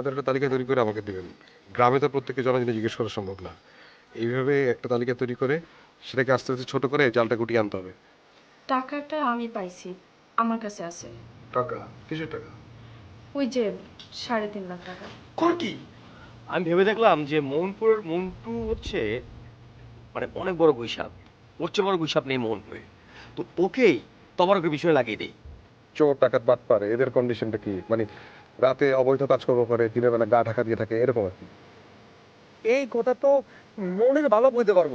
তাদের একটা তালিকা তৈরি করে আমাকে দেবেন। গ্রামে তো প্রত্যেককে জনজনে জিজ্ঞেস করা সম্ভব না। এইভাবে একটা তালিকা তৈরি করে সেটাকে আস্তে আস্তে ছোট করে জালটা গুটিয়ে আনতে হবে। টাকাটা আমি পাইছি। আমার কাছে আছে। টাকা? কিসের টাকা? ওই যে সাড়ে তিন লাখ টাকা। কর কি? আমি ভেবে দেখলাম যে মোহনপুরের মন্টু হচ্ছে মানে অনেক বড় গুইসাপ। ওর চেয়ে বড় গুইসাপ নেই মোহনপুরে। তো ওকেই তবারকের বিষয়ে লাগিয়ে দেই। চোর টাকার বাদ পারে এদের কন্ডিশনটা কি? মানে রাতে অবৈধ কাজকর্ম করে দিনের বেলা গা ঢাকা দিয়ে থাকে এরকম আর কি। এই কথা তো মনের ভালো বুঝতে পারব।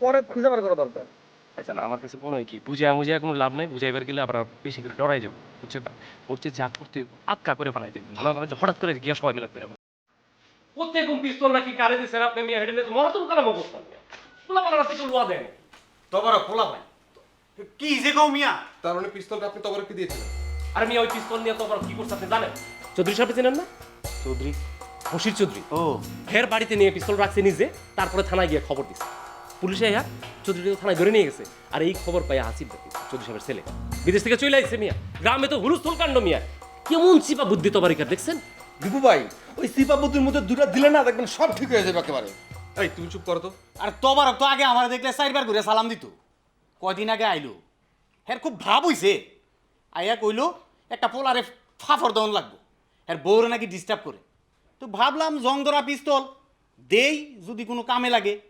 পরে খুঁজে বার করা দরকার। আচ্ছা না আমার কাছে মনে হয় কি বুঝায় মুঝায় কোনো লাভ নাই বুঝাইবার গেলে আবার বেশি করে ডরাই যাব বুঝছে না? হচ্ছে যা করতে আটকা করে বানাই দেবে। ভালো না হঠাৎ করে গিয়ে সবাই মিলে করে প্রত্যেক পিস্তল নাকি কারে দিচ্ছেন আপনি মিয়া? হেডে অবস্থা পোলা রাতে লোয়া দেন। তবার খোলা ভাই। কি যে গো মিয়া? তার মানে পিস্তলটা আপনি তবরকে দিয়েছিলেন? আর মিয়া ওই পিস্তল নিয়ে তো আবার কি করছে আপনি জানেন? চৌধুরী সাহেব চেনেন না? চৌধুরী? বশির চৌধুরী। ও। ফের বাড়িতে নিয়ে পিস্তল রাখছে নিজে তারপরে থানায় গিয়ে খবর দিছে। পুলিশে ইয়া চৌধুরী থানায় ধরে নিয়ে গেছে। আর এই খবর পাই আসিফ চৌধুরী সাহেবের ছেলে। বিদেশ থেকে চলে আসছে মিয়া। গ্রামে তো হুলুস্থুল কাণ্ড মিয়া। কেমন চিপা বুদ্ধি তো বারিকার দেখছেন? দীপু ভাই ওই সিপা বুদ্ধির মধ্যে দুটা দিলে না দেখবেন সব ঠিক হয়ে যাবে একেবারে। এই তুমি চুপ করো তো। আর তবার তো আগে আমার দেখলে চারবার করে সালাম দিত। কয়দিন আগে আইলো। হ্যাঁ খুব ভাব হইছে। আইয়া কইলো একটা পোলারে ফাফর দন লাগবো। আর বউরে নাকি ডিস্টার্ব করে। তো ভাবলাম জং ধরা পিস্তল, দেই যদি কোনো কামে লাগে।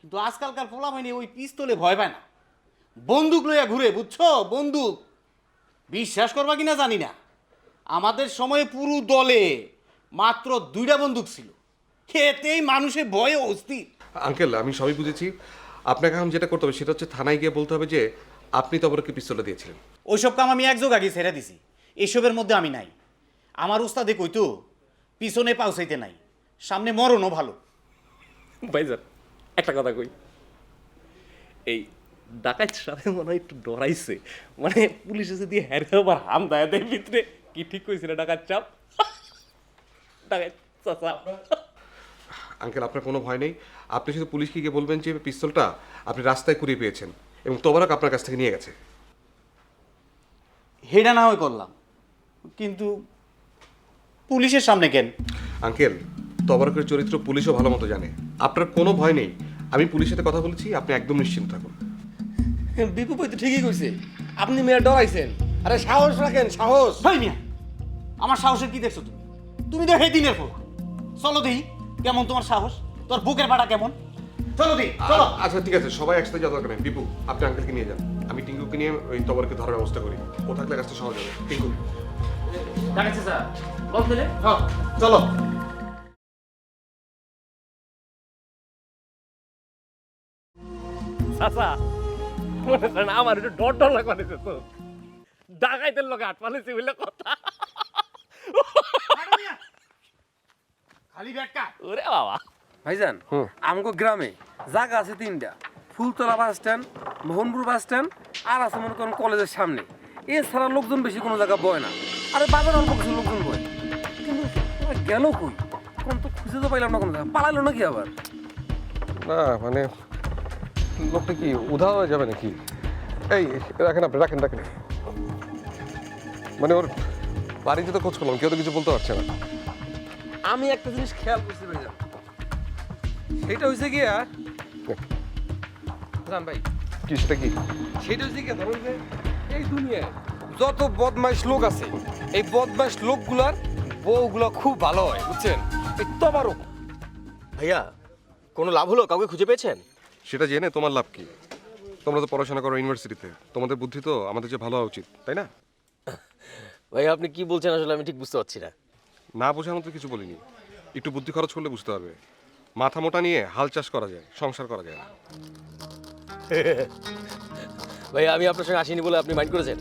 কিন্তু আজকালকার পোলা মানে ওই পিস্তলে ভয় পায় না। বন্দুক লইয়া ঘুরে, বুঝছ? বন্দুক। বিশ্বাস করবা কিনা জানি না। আমাদের সময়ে পুরো দলে মাত্র দুইটা বন্দুক ছিল। এতেই মানুষের ভয়ে অস্থির। আঙ্কেল, আমি সবই বুঝেছি। আপনাকে এখন যেটা করতে হবে, সেটা হচ্ছে থানায় গিয়ে বলতে হবে যে, আপনি তবরকে পিস্তলটা দিয়েছিলেন। ওইসব কাম আমি একযোগ আগে ছেড়ে দিছি। এসবের মধ্যে আমি নাই। আমার উস্তাদে কইতো পিছনে পাউসাইতে নাই সামনে মরণও ভালো। ভাইজান একটা কথা কই। এই ডাকাত সাথে মনে হয় একটু ডরাইছে। মানে পুলিশ এসে দিয়ে হ্যারে আবার হাম দেয় দেয় ভিতরে কি ঠিক কইছিল ডাকাত চাপ? ডাকাত চাচা। আঙ্কেল আপনার কোনো ভয় নেই। আপনি শুধু পুলিশকে গিয়ে বলবেন যে পিস্তলটা আপনি রাস্তায় কুড়িয়ে পেয়েছেন এবং তবরক আপনার কাছ থেকে নিয়ে গেছে। হেডা না হয় করলাম। কিন্তু পুলিশের সামনে কেন? আঙ্কেল তবরকের চরিত্র পুলিশও ভালো মতো জানে। আপনার কোনো ভয় নেই। আমি পুলিশের সাথে কথা বলেছি আপনি একদম নিশ্চিন্ত থাকুন। বিপু ভাই তো ঠিকই কইছে আপনি মেয়ে ডরাইছেন। আরে সাহস রাখেন সাহস। ভাই মিয়া আমার সাহসের কি দেখছ তুমি? তুমি তো হেদিনের ফোন। চলো দেই কেমন তোমার সাহস? তোর বুকের পাটা কেমন? চলো দেই চলো। আচ্ছা ঠিক আছে সবাই একসাথে যাওয়া দরকার নেই। বিপু আপনি আঙ্কেলকে নিয়ে যান। আমি টিঙ্কুকে নিয়ে ওই তবরকে ধরার ব্যবস্থা করি। ও থাকলে কাজটা সহজ হবে। টিঙ্কু ডাকাত চাচা বল দিলে? হ্যাঁ, চলো। চাচা মনে করেন আমার একটু ডর ডর লাগে তো। ডাকাইতের লোক আট পালিছি বলে কথা। খালি ব্যাটকা ওরে বাবা। ভাইজান আমগো গ্রামে জায়গা আছে তিনটা। Phultala bus stand Mohanpur bus stand আর আছে মনে করেন কলেজের সামনে। এছাড়া লোকজন বেশি কোনো জায়গা বয় না। আরে বাজার অল্প কিছু লোকজন বয়। কিন্তু গেল কই? কোন তো খুঁজে তো পাইলাম না কোনো জায়গা পালাইলো নাকি আবার? না মানে লোকটা কি উধাও হয়ে যাবে নাকি? এই রাখেন আপনি রাখেন রাখেন। মানে ওর বাড়িতে তো খোঁজ করলাম কেউ তো কিছু বলতে পারছে না। আমি একটা জিনিস খেয়াল করছি ভাইজান। সেটা হয়েছে গিয়া জান ভাই কি কি? সেটা হচ্ছে কি ধরুন যে এই দুনিয়ায় যত বদমাইশ লোক আছে এই বদমাইশ লোকগুলার বউগুলা খুব ভালো হয় বুঝছেন? এই তবারক। ভাইয়া কোনো লাভ হলো? কাউকে খুঁজে পেয়েছেন? সেটা জেনে তোমার লাভ কি? তোমরা তো পড়াশোনা করো ইউনিভার্সিটিতে। তোমাদের বুদ্ধি তো আমাদের যে ভালো হওয়া উচিত তাই না? ভাইয়া আপনি কি বলছেন আসলে আমি ঠিক বুঝতে পারছি না। না বোঝার মতো কিছু বলিনি। একটু বুদ্ধি খরচ করলে বুঝতে পারবে। মাথা মোটা নিয়ে হাল চাষ করা যায় সংসার করা যায় না। ভাইয়া আমি আপনার সঙ্গে আসিনি বলে আপনি মাইন্ড করেছেন?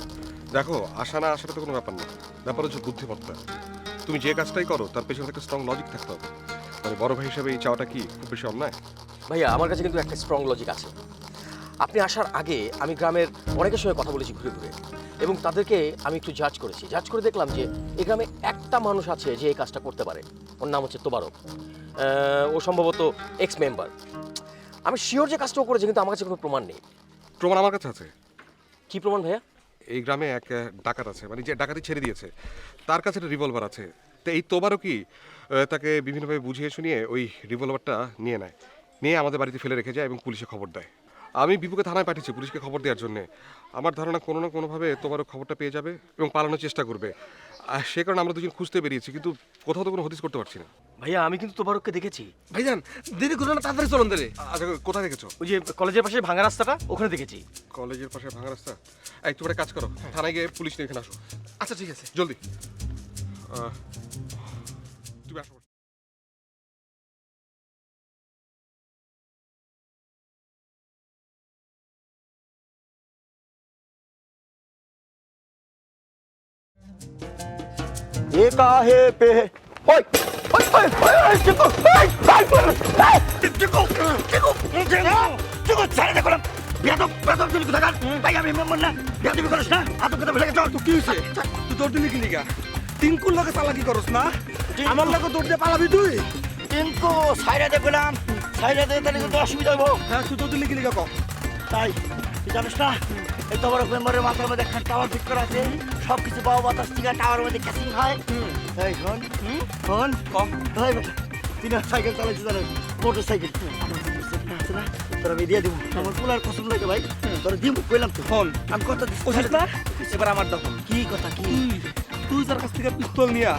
দেখো আশা না আসাটা তো কোনো ব্যাপার না। ব্যাপার হচ্ছে বুদ্ধিমত্তা। তুমি যে কাজটাই করো তার পেছনে একটা স্ট্রং লজিক থাকতে হবে। মানে বড় ভাই হিসাবে এই চাওয়াটা কি খুব বেশি অন্যায়? ভাইয়া আমার কাছে কিন্তু একটা স্ট্রং লজিক আছে। আপনি আসার আগে আমি গ্রামের অনেকের সঙ্গে কথা বলেছি ঘুরে ঘুরে। এবং তাদেরকে আমি একটু জাজ করেছি। জাজ করে দেখলাম যে এই গ্রামে একটা মানুষ আছে যে এই কাজটা করতে পারে। ওর নাম হচ্ছে তোবারক। ও সম্ভবত এক্স মেম্বার আমি শিওর যে কাজটাও করেছে কিন্তু আমার কাছে কোনো প্রমাণ নেই। প্রমাণ আমার কাছে আছে? কি প্রমাণ ভাইয়া? এই গ্রামে এক ডাকাত আছে মানে যে ডাকাতি ছেড়ে দিয়েছে তার কাছে একটা রিভলভার আছে। তো এই তোবারও কি তাকে বিভিন্নভাবে বুঝিয়ে শুনিয়ে ওই রিভলভারটা নিয়ে নেয়। নিয়ে আমাদের বাড়িতে ফেলে রেখে যায় এবং পুলিশে খবর দেয়। আমি বিপুকে থানায় পাঠিয়েছি পুলিশকে খবর দেওয়ার জন্য। আমার ধারণা কোনো না কোনোভাবে তোমারও খবরটা পেয়ে যাবে এবং পালানোর চেষ্টা করবে। আর সে কারণে আমরা দুজন খুঁজতে বেরিয়েছি কিন্তু কোথাও তো কোনো হদিস করতে পারছি না। ভাইয়া আমি কিন্তু তোবারককে দেখেছি। ভাইজান দেরি করো না তাড়াতাড়ি চলুন দেরে। আচ্ছা কোথায় দেখেছ? ওই যে কলেজের পাশে ভাঙা রাস্তাটা ওখানে দেখেছি। কলেজের পাশে ভাঙা রাস্তা? এই তুমি একটা কাজ করো থানায় গিয়ে পুলিশ নিয়ে এখানে আসো। আচ্ছা ঠিক আছে। জলদি। তুমি আসো। এ কাহে পে ওই ওই ওই ওই চিকু ওই ভাই ভাই চিকু চিকু চিকু ছেড়ে দে করম বেদব বেদব তুমি কোথা কাট ভাই আমি মেম্বার না। তুমি করিস না আতো কথা ভুলে গেছো। তুই কি হইছে? তুই দৌড় দিলি কি লিগা তিনকুল লগে চালাকি করস না? আমার লগে দৌড় দিয়ে পালাবি তুই? তিনকু সাইরে দে গোলাম। সাইরে দে তাহলে তো অসুবিধা হইব। হ্যাঁ তুই দৌড় দিলি কি লিগা ক। তাই তুই জানিস না? এই তো বড় মেম্বারের মাথার মধ্যে একটা টাওয়ার ঠিক করা আছে। সব কিছু বাবা বাতাস থেকে টাওয়ারের মধ্যে ক্যাসিং হয়। এই শোন। শোন। কম। ভাই বেটা সাইকেল চালাইছিস জানো মোটর সাইকেল আছে না তোরা আমি দিয়ে দিব। আমার পুলার পছন্দ লাগে ভাই। তোরা দিব কইলাম তো। ফোন আমি কথা দিচ্ছি না? এবার আমার দেখো কি কথা কি? তুই যার কাছ থেকে পিস্তল নিয়া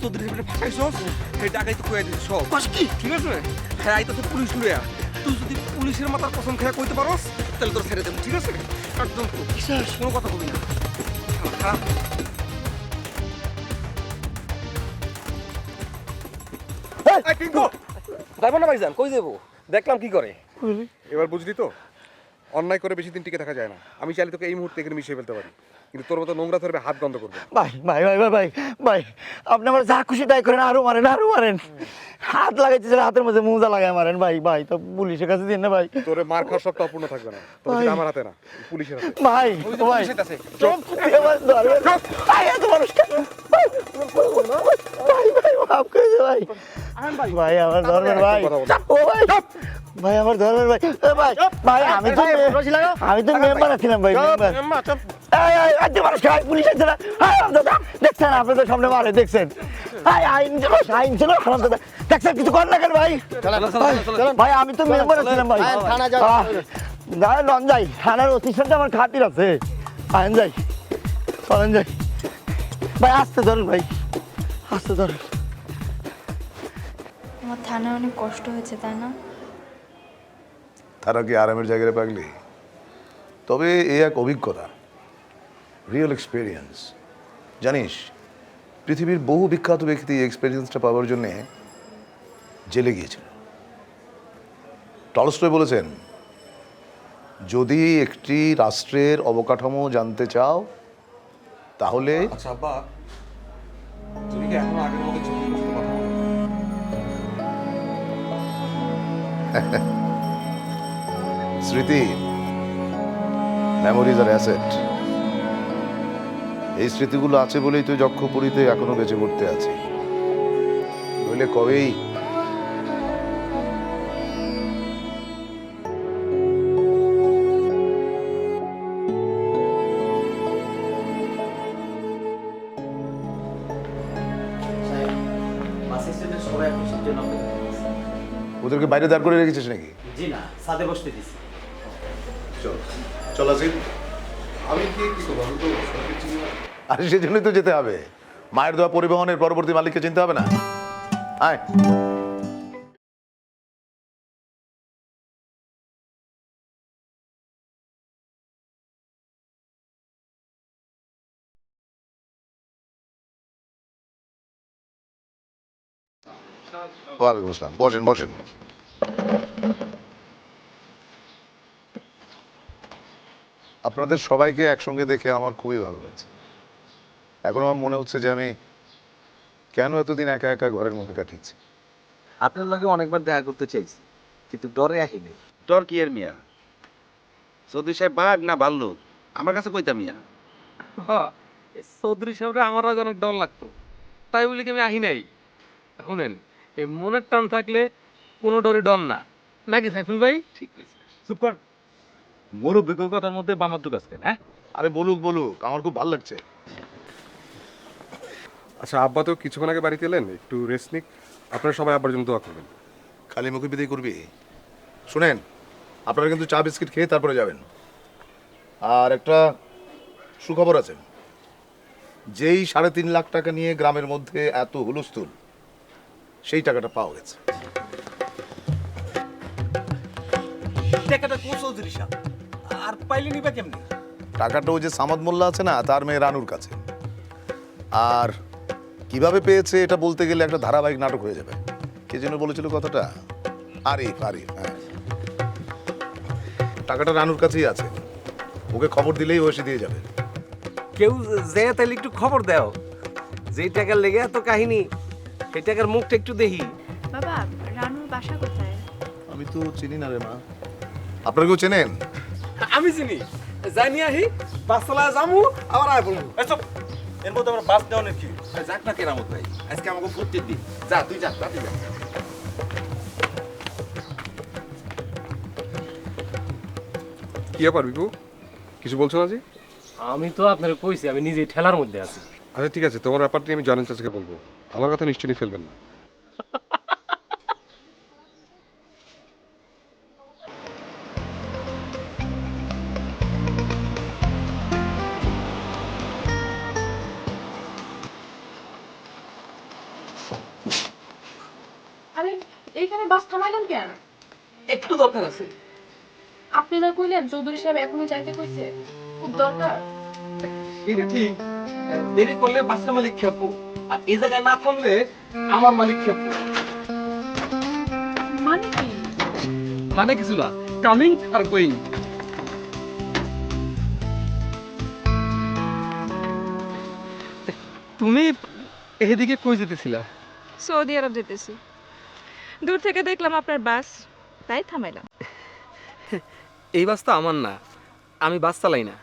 তোদের ভিতরে ফাঁসাইছস সেই টাকাই তো দিছিস সব। কি? ঠিক আছে? হ্যাঁ আইতাছে পুলিশ লইয়া। তুই যদি পুলিশের মাথার কসম খেয়ে কইতে পারস তাহলে তোর ছেড়ে দেবো ঠিক আছে? একদম কোনো কথা বলবি না। খারাপ। এই না ভাইজান কই যাব? দেখলাম কি করে। এবার বুঝলি তো অন্যায় করে বেশি দিন টিকে থাকা যায় না। আমি চাইলে তোকে এই মুহূর্তে এখানে মিশিয়ে ফেলতে পারি। কিন্তু তোর মতো নোংরা ধরবে হাত বন্ধ করবে ভাই ভাই ভাই ভাই ভাই ভাই আপনি আমার যা খুশি তাই করেন আরও মারেন আরও মারেন। হাত লাগাইতেছেন হাতের মধ্যে মোজা লাগাই মারেন। ভাই ভাই তো পুলিশের কাছে দিন না ভাই। তোরে মার খাওয়ার সবটা অপূর্ণ থাকবে না। সেটা আমার হাতে না পুলিশের হাতে। ভাই ভাই। আইতাছে। চুপ আমার ধরবেন ভাই এত মানুষ কেন? ভাই ভাই ভাই মাফ করে দে ভাই। ভাই। আমার ধরবেন ভাই। ও ভাই। ভাই আমার ধরবেন ভাই। এ ভাই ভাই আমি তো আমি তো মেম্বার আছিলাম ভাই মেম্বার। এই, এই, মানুষ খায়, পুলিশ আছে না? হায়, হারামজাদা। দেখছেন আপনাদের সামনে মারে দেখছেন। আইন ছিল আইন ছিল হারামজাদা। দেখছেন কিছু কর না কেন ভাই? ভাই, ভাই আমি তো মেম্বার আছিলাম ভাই। না লন যাই। থানার অতি আমার খাতির আছে। আইন যাই। চলেন যাই। ভাই আসতে ধরুন ভাই। আসতে ধরুন। আমার থানায় অনেক কষ্ট হয়েছে তাই না? তারা কি আরামের জায়গায় পাগলি? তবে এ এক অভিজ্ঞতা। রিয়েল এক্সপিরিয়েন্স জানিস পৃথিবীর বহু বিখ্যাত ব্যক্তি এই এক্সপিরিয়েন্সটা পাওয়ার জন্যে জেলে গিয়েছিল। টলস্টয় বলেছেন যদি একটি রাষ্ট্রের অবকাঠামো জানতে চাও তাহলে আচ্ছা আব্বা তুমি কি এখন আগের মতো চোখে মুখে কথা স্মৃতি মেমোরিজ আর অ্যাসেট এই স্মৃতিগুলো আছে বলেই তো যক্ষপুরীতে এখনও বেঁচে পড়তে আছে। নইলে কবেই? ওদেরকে বাইরে দাঁড় করে রেখেছিস নাকি? জি না সাদে বসতে দিছি। চল চল আসিন আর সেজন্যই তো যেতে হবে। মায়ের দেওয়া পরিবহনের পরবর্তী মালিককে চিনতে হবে না? আয়। ওয়ালাইকুম আসসালাম। বসেন বসেন। আপনাদের সবাইকে একসঙ্গে দেখে আমার খুবই ভালো লাগছে। এখন আমার মনে হচ্ছে যে আমি কেন এতদিন একা একা ঘরের মধ্যে কাটিয়েছি? আপনার লগে অনেকবার দেখা করতে চাইছি কিন্তু ডরে আসিনি ডর কি এর মিয়া? চৌধুরী সাহেব বাঘ না ভাল্লুক? আমার কাছে কইতা মিয়া। চৌধুরী সাহেবরা আমার আগে অনেক ডর লাগতো। তাই বলি কি আমি আহি নাই? শুনেন এই মনের টান থাকলে কোনো ডরে ডর না। নাকি সাইফুল ভাই? ঠিক চুপ কর। মুরব্বী কথার মধ্যে বামার দুক আছে হ্যাঁ? আরে বলুক বলুক আমার খুব ভালো লাগছে। আচ্ছা আব্বা তো কিছুক্ষণ আগে বাড়িতে এলেন একটু রেস্ট নিক। আপনারা সবাই আব্বার জন্য দোয়া করবেন। খালি মুখে বিদায় করবি? শুনেন আপনারা কিন্তু চা বিস্কিট খেয়ে তারপরে যাবেন। আর একটা সুখবর আছে। যেই সাড়ে তিন লাখ টাকা নিয়ে গ্রামের মধ্যে এত হুলস্থুল সেই টাকাটা পাওয়া গেছে। টাকাটা কোন চৌধুরী সাহেব আর পাইলে নিবা কেমনি? টাকাটা ওই যে সামাদ মোল্লা আছে না তার মেয়ে রানুর কাছে। আর কীভাবে পেয়েছে এটা বলতে গেলে একটা ধারাবাহিক নাটক হয়ে যাবে। কে যেন বলেছিল কথাটা? আরিফ আরিফ হ্যাঁ। টাকাটা রানুর কাছেই আছে। ওকে খবর দিলেই ও এসে দিয়ে যাবে। কেউ যে তাহলে একটু খবর দাও। যেই টাকার লেগে এত কাহিনী সেই টাকার মুখটা একটু দেখি। বাবা রানুর বাসা কোথায়? আমি তো চিনি না রে মা। আপনারা কেউ চেনেন? আমি চিনি। জানি আহি বাসলা জামু আবার আয় বলব। এসব এর মধ্যে আমার বাস দেওয়ানের কি যাক না কেরামত ভাই আজকে আমাকে ফুর্তির দিন। যা তুই যা যা তুই যা। কি ব্যাপার বিপু? কিছু বলছো না জি? আমি তো আপনার কইছি আমি নিজে ঠেলার মধ্যে আছি। আচ্ছা ঠিক আছে তোমার ব্যাপারটি আমি জানেন চাচাকে বলব। আমার কথা নিশ্চয়ই ফেলবেন না। এইখানে বাস থামাইলেন কেন? একটু দরকার আছে। আপনি না কইলেন চৌধুরী সাহেব এখনই যাইতে কইছে খুব দরকার। এটা ঠিক। দেরি করলে বাসের মালিক খেপো আর এই জায়গায় না থামলে আমার মালিক খেপো মানে কি? মানে কিছু না কামিং আর গোয়িং তুমি এদিকে কই যেতেছিলা? সৌদি আরব যেতেছি। দূর থেকে দেখলাম আপনার বাস। তাই থামাইলাম। এই বাস তো আমার না আমি বাস চালাই না।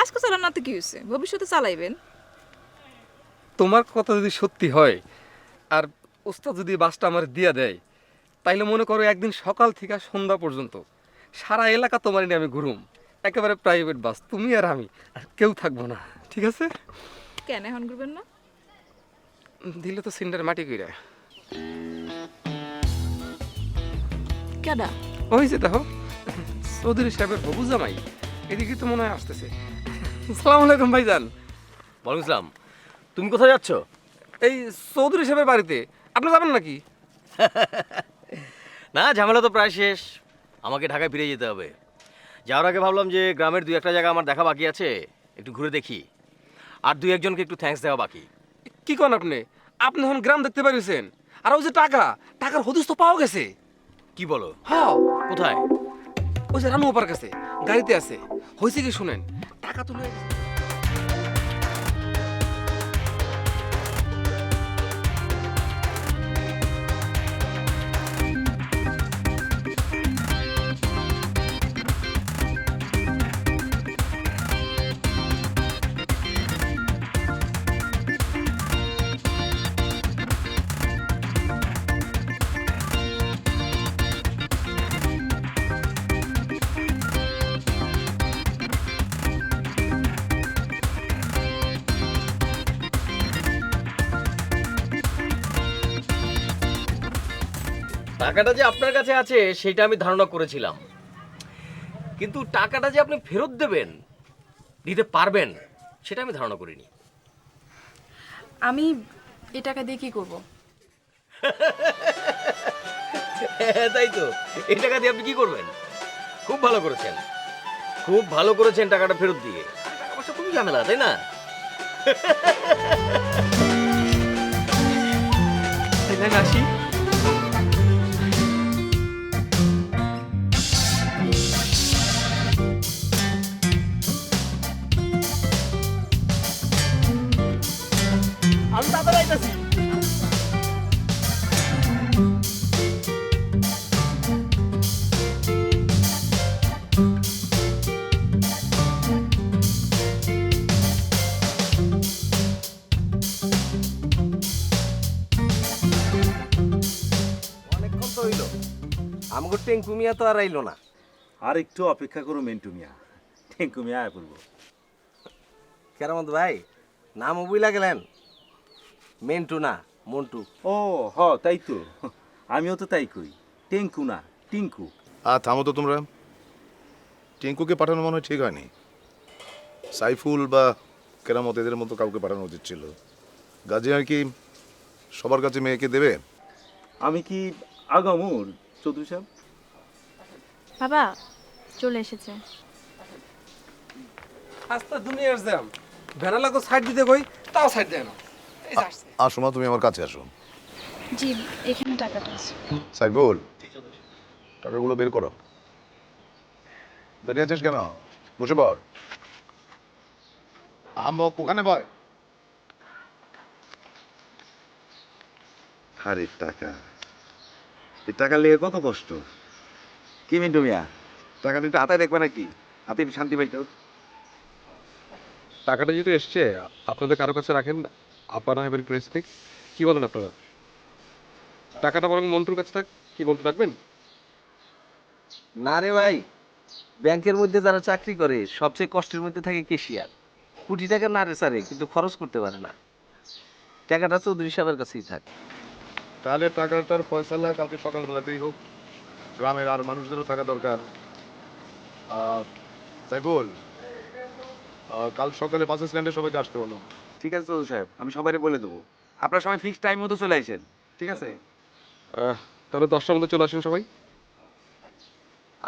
আজকে চালান না তো কি হয়েছে? ভবিষ্যতে চালাইবেন। তোমার কথা যদি সত্যি হয় আর ওস্তাদ যদি বাসটা আমার দিয়া দেয় তাইলে মনে করো একদিন সকাল থেকে সন্ধ্যা পর্যন্ত সারা এলাকা তোমার নিয়ে আমি ঘুরুম। একেবারে প্রাইভেট বাস তুমি আর আমি আর কেউ থাকব না ঠিক আছে? কেন এখন করবেন না? দিলে তো সিন্ডার মাটি কইরা। কেডা? ওই যে দেখো চৌধুরী সাহেবের হবু জামাই এদিকে তো মনে হয় আসতেছে। সালাম আলাইকুম ভাইজান। ওয়ালাইকুম আসসালাম। তুমি কোথায় যাচ্ছ? এই চৌধুরী সাহেবের বাড়িতে। আপনি যাবেন নাকি? না ঝামেলা তো প্রায় শেষ। আমাকে ঢাকায় ফিরে যেতে হবে। যাওয়ার আগে ভাবলাম যে গ্রামের দুই একটা জায়গা আমার দেখা বাকি আছে একটু ঘুরে দেখি। আর দুই একজনকে একটু থ্যাঙ্কস দেওয়া বাকি। কি করেন আপনি? আপনি এখন গ্রাম দেখতে পারিয়েছেন আর ওই যে টাকা টাকার হদিস তো পাওয়া গেছে। কি বলো? হ্যাঁ। কোথায়? ওই যে রানু আপার কাছে গাড়িতে আছে। হয়েছে কি শুনেন? টাকা তুলে টাকাটা যে আপনার কাছে আছে সেটা আমি ধারণা করেছিলাম। কিন্তু টাকাটা যে আপনি ফেরত দেবেন দিতে পারবেন সেটা আমি ধারণা করিনি। আমি এ টাকা দিয়ে কি করব? হ্যাঁ, তাই তো। এই টাকা দিয়ে আপনি কি করবেন? খুব ভালো করেছেন। খুব ভালো করেছেন টাকাটা ফেরত দিয়ে। টাকা পয়সা খুবই ঝামেলা তাই না? আসি টেঙ্কু মিয়া তো আর আইলো না। আর একটু অপেক্ষা করো মেন্টু মিয়া টেঙ্কু মিয়া আয় পড়ব কেরামত ভাই নাম বুইলা গেলেন। মেন্টু না মন্টু। ও হ তাই তো। আমিও তো তাই কই। টেঙ্কু না টিঙ্কু। আর থামো তো তোমরা। টিঙ্কুকে পাঠানো মনে হয় ঠিক হয়নি। সাইফুল বা কেরামত এদের মতো কাউকে পাঠানো উচিত ছিল। গাজী আর কি সবার কাছে মেয়েকে দেবে? আমি কি আগামুর চৌধুরী সাহেব? বাবা চলে এসেছে। আস্তে দুনিয়ার জ্যাম। ভেড়া লাগো সাইড দিতে কই তাও সাইড দেয় না। এই যে আসছে। আসো মা তুমি আমার কাছে আসো। জি এখানে টাকাটা আছে। সাইফুল টাকাগুলো বের করো। দাঁড়িয়ে আছিস কেন? বসে পড়। আমো ওখানে বয়। আরে টাকা। এই টাকা লেগে কত কষ্ট? কি মিন্টু মিয়া? টাকা দিতে হাতায় দেখবে নাকি? হাতে একটু শান্তি পাইতো। টাকাটা যেহেতু এসছে আপনাদের কারও কাছে রাখেন আপনারা এবার একটু রেস্ট নিক। কি বলেন আপনারা? টাকাটা বরং মন্টুর কাছে থাক কি মন্টু রাখবেন না রে ভাই ব্যাংকের মধ্যে যারা চাকরি করে সবচেয়ে কষ্টের মধ্যে থাকে কেশিয়ার কোটি টাকা না রে স্যারে কিন্তু খরচ করতে পারে না। টাকাটা চৌধুরী সাহেবের কাছেই থাক। তাহলে টাকাটার ফয়সালা কালকে সকালবেলাতেই হোক। গ্রামের আর মানুষদেরও থাকা দরকার। সাইফুল আহ, কাল সকালে বাস স্ট্যান্ডে সবাইকে আসতে বলো। ঠিক আছে চৌধুরী সাহেব আমি সবাই বলে দেবো। আপনার সময় ফিক্সড টাইম মতো চলে আসেন ঠিক আছে? তাহলে দশটার মধ্যে চলে আসেন সবাই।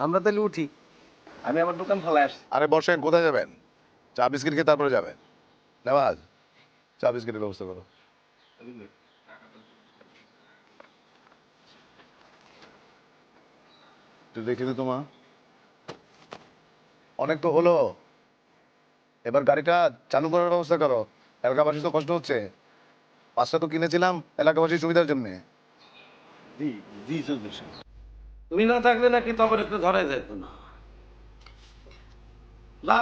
আমরা তাহলে উঠি। আমি আমার দোকান ফেলে আসছি। আরে বর্ষায় কোথায় যাবেন? চা বিস্কিট খেয়ে তারপরে যাবেন। নেওয়াজ চা বিস্কিটের ব্যবস্থা করো। তুই দেখি তো, মা? অনেক তো হলো। এবার গাড়িটা চালু করার ব্যবস্থা করো। এলাকাবাসী তো কষ্ট হচ্ছে। পাঁচটা তো কিনেছিলাম এলাকাবাসীর সুবিধার জন্যে। তুমি না থাকলে নাকি তখন একটু ধরাই যেত না। না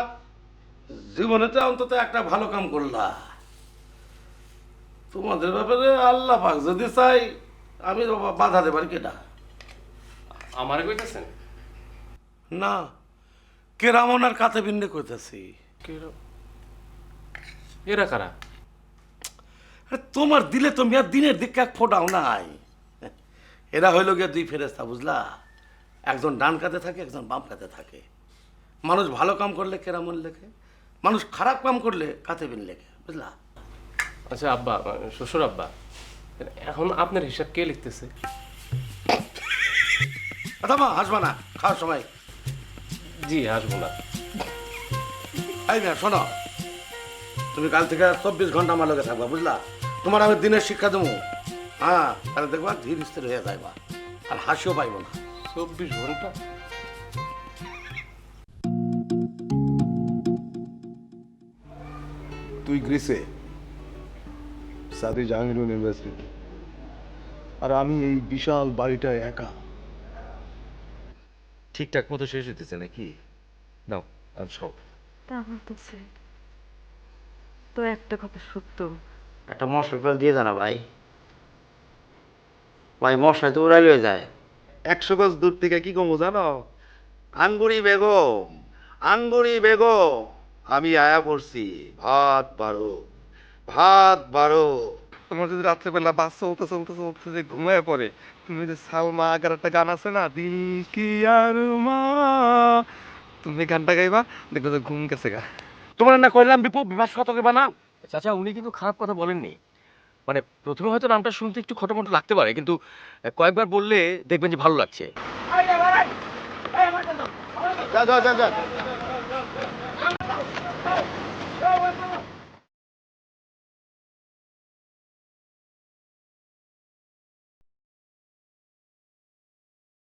জীবনেতে অন্তত একটা ভালো কাম করলা। তোমাদের ব্যাপারে আল্লাহ পাক যদি চাই আমি বাধা দেবার কেটা আমারে কইতেছেন? না কেরামন আর কাতে বিন্নে কইতাছি। এরা কারা? আরে তোমার দিলে তো মেয়ার দিনের দিকে এক ফোটাও নাই। এরা হইল গিয়ে দুই ফেরেস্তা বুঝলা? একজন ডান কাতে থাকে একজন বাম কাতে থাকে। মানুষ ভালো কাম করলে কেরামন লেখে মানুষ খারাপ কাম করলে কাতে বিন লেখে বুঝলা? আচ্ছা আব্বা শ্বশুর আব্বা এখন আপনার হিসাব কে লিখতেছে? আচ্ছা মা হাসবা না। খাওয়ার সময়। জি আসব না। এই না শোনো। তুমি কাল থেকে চব্বিশ ঘণ্টা আমার লগে থাকবা বুঝলা? তোমার আমি দিনের শিক্ষা দেবো। হ্যাঁ তাহলে দেখবা ধীর স্থির হয়ে যাইবা। আর হাসিও পাইব না। চব্বিশ ঘণ্টা? তুই গ্রিসে? সাথে জাহাঙ্গীর ইউনিভার্সিটি আর আমি এই বিশাল বাড়িটায় একা। ঠিকঠাক মতো শেষ হইতেছে নাকি? নাও আর সব। তা বলতেছে তো একটা কথা সত্য। একটা মশলা ফেল দিয়ে জানা ভাই। ভাই মশলায় তো উড়াই হয়ে যায়। একশো গজ দূর থেকে কি কমো জানো? আঙ্গুরি বেগম আঙ্গুরি বেগম। আমি আয়া পড়ছি ভাত বাড়ো ভাত বাড়ো তোমার যদি রাত্রেবেলা বাস চলতে চলতে চলতে যে ঘুমায় পড়ে তুমি যে সালমা আগার একটা গান আছে না দিল কি আর মা? তুমি গানটা গাইবা দেখবে যে ঘুম গেছে গা। তোমার না কইলাম বিপদ বিভাস কত করবা না? চাচা উনি কিন্তু খারাপ কথা বলেননি। মানে প্রথমে হয়তো নামটা শুনতে একটু খটোমটো লাগতে পারে কিন্তু কয়েকবার বললে দেখবেন যে ভালো লাগছে। যা যা যা যা।